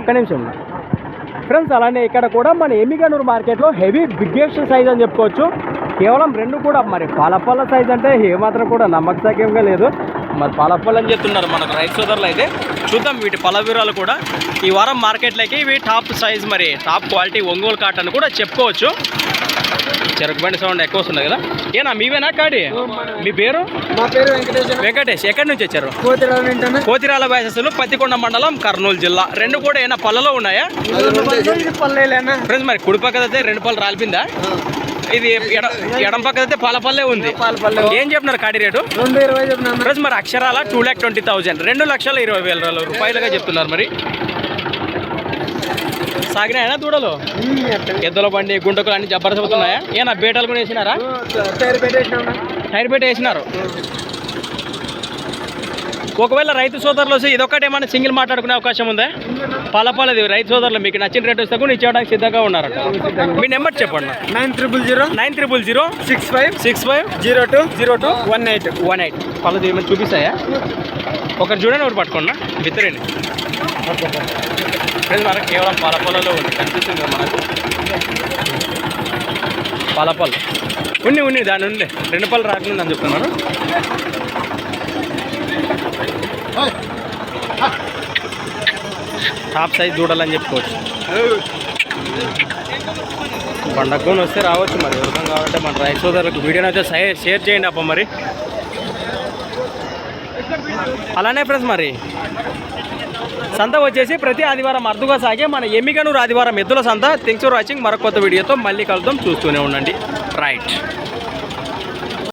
ఒక్క నిమిషం. ఫ్రెండ్స్ అలానే ఇక్కడ కూడా మన ఎమిగనూరు మార్కెట్లో హెవీ బిగ్గెస్ట్ సైజ్ అని చెప్పుకోవచ్చు. కేవలం రెండు కూడా మరి పాలపాల సైజ్ అంటే ఏమాత్రం కూడా నమ్మకసక్యంగా లేదు. మరి పాలపల్ల అని చెప్తున్నారు మనకు రైతు సోదరులు అయితే. చూద్దాం వీటి పల వివరాలు కూడా. ఈ వారం మార్కెట్లోకి ఇవి టాప్ సైజ్ మరి టాప్ క్వాలిటీ ఒంగోలు కాటన్ కూడా చెప్పుకోవచ్చు. చెరుకు బండి సౌండ్ ఎక్కువ వస్తుంది కదా. ఏనా మీవేనా కాడి? మీ పేరు? మా పేరు వెంకటేశ్వర. వెంకటేష్ ఎక్కడి నుంచి వచ్చారు? కోతిరాల వయసస్సులు పత్తికొండ మండలం కర్నూలు జిల్లా. రెండు కూడా ఏమైనా పళ్ళలో ఉన్నాయా? ఫ్రెండ్స్ మరి కుడి పక్కన అయితే రెండు పళ్ళు రాలిపిందా ఇది ఎడ పక్కన అయితే పాల పల్లె ఉంది. పాలపల్లె. ఏం చెప్తున్నారు కాడి రేటు? రెండు ఇరవై చెప్పినాను ఫ్రెండ్స్ మరి అక్షరాల? టూ ల్యాక్ ట్వంటీ థౌజండ్ రెండు లక్షల ఇరవై వేల రూపాయలుగా చెప్తున్నారు మరి. సాగినాయనా దూడలు? ఎద్దుల బండి గుంటకులు అన్ని జబర్దస్త్ అవుతున్నాయా? ఏనా బేటలు కూడా వేసినారా? టైర్ పెట్టి వేసినారు. ఒకవేళ రైతు సోదరులు వస్తే ఇదొక్కటి ఏమైనా సింగిల్ మాట్లాడుకునే అవకాశం ఉందా? పలపలది రైతు సోదరులు మీకు నచ్చిన రేట్ వస్తే కూడా ఇచ్చేయడానికి సిద్ధంగా ఉన్నారట. మీ నెంబర్ చెప్పండి. Nine triple zero nine triple zero six five six five zero two zero two one eight one eight. పళ్ళది ఏమైనా చూపిస్తాయా? ఒకరు చూడండి ఒకటి పట్టుకోండి. బిత్తరండి మనకు కేవలం పాలపల్లలో ఉంది. కనిపిస్తుంది మనకు? పాలపల్. ఉన్ని ఉన్ని దాని ఉంది రెండు పళ్ళు రాకుండా అని చెప్తున్నాను టాప్ సైజ్ దూడాలని చెప్పుకోవచ్చు. పండగకొని వస్తే రావచ్చు మరి. ఎవరికం కావాలంటే మన రైతు సోదరులకు వీడియోని అయితే షేర్ చేయండి అప్ప మరి. అలానే ఫ్రెండ్స్ మరి. సంత వచ్చేసి ప్రతి ఆదివారం అరుదుగా సాగే మన ఎమ్మిగనూరు ఆదివారం ఎద్దుల సంత. Thanks for watching. మరొక కొత్త వీడియోతో మళ్ళీ కలుద్దాం. చూస్తూనే ఉండండి. రైట్.